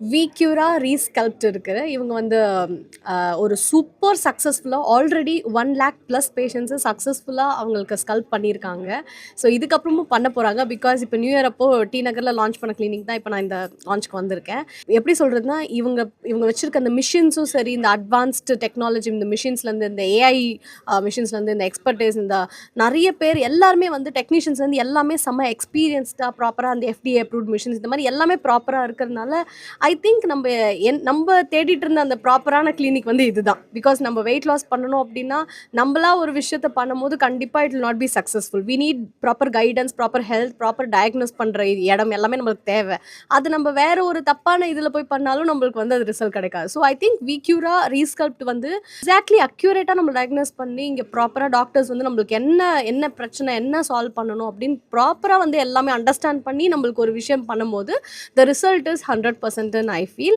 விக்யூரா ரீஸ்கல்ப்ட் இருக்குது இவங்க வந்து ஒரு சூப்பர் சக்ஸஸ்ஃபுல்லாக already one lakh plus patients சக்ஸஸ்ஃபுல்லாக அவங்களுக்கு ஸ்கல்ப் பண்ணியிருக்காங்க ஸோ இதுக்கப்புறமும் பண்ண போகிறாங்க பிகாஸ் இப்போ நியூ இயர் அப்போ டி நகரில் லான்ச் பண்ண கிளினிக் தான் இப்போ நான் இந்த லான்ச்சுக்கு வந்திருக்கேன். எப்படி சொல்கிறதுனா இவங்க இவங்க வச்சுருக்க அந்த மிஷின்ஸும் சரி இந்த அட்வான்ஸ்டு டெக்னாலஜி இந்த மிஷின்ஸ்லேருந்து இந்த ஏஐ மிஷின்ஸ்லேருந்து இந்த எக்ஸ்பர்டைஸ் இந்த நிறைய பேர் எல்லாருமே வந்து டெக்னீஷியன்ஸ்லேருந்து எல்லாமே செம்ம எக்ஸ்பீரியன்ஸ்டாக ப்ராப்பராக அந்த எஃப்டிஏ அப்ரூவ்ட் மிஷின்ஸ் இந்த மாதிரி எல்லாமே ப்ராப்பராக இருக்கிறதுனால ஐ ஐ திங்க் நம்ம என் நம்ம தேடிட்டு இருந்த அந்த ப்ராப்பரான கிளினிக் வந்து இதுதான். பிகாஸ் நம்ம வெயிட் லாஸ் பண்ணணும் அப்படின்னா நம்மளா ஒரு விஷயத்த பண்ணும்போது கண்டிப்பாக it will not be successful we need proper guidance proper health proper diagnose பண்ணுற இடம் எல்லாமே நம்மளுக்கு தேவை. அது நம்ம வேற ஒரு தப்பான இதில் போய் பண்ணாலும் நம்மளுக்கு வந்து அது ரிசல்ட் கிடைக்காது. ஸோ ஐ திங்க் விக்யூரா ரீஸ்கல்ப்ட் வந்து எக்ஸாக்ட்லி அக்யூரேட்டாக நம்ம டயக்னோஸ் பண்ணி இங்கே ப்ராப்பராக டாக்டர்ஸ் வந்து நம்மளுக்கு என்ன என்ன பிரச்சனை என்ன சால்வ் பண்ணணும் அப்படின்னு ப்ராப்பராக வந்து எல்லாமே அண்டர்ஸ்டாண்ட் பண்ணி நம்மளுக்கு ஒரு விஷயம் பண்ணும்போது the result is hundred than I feel.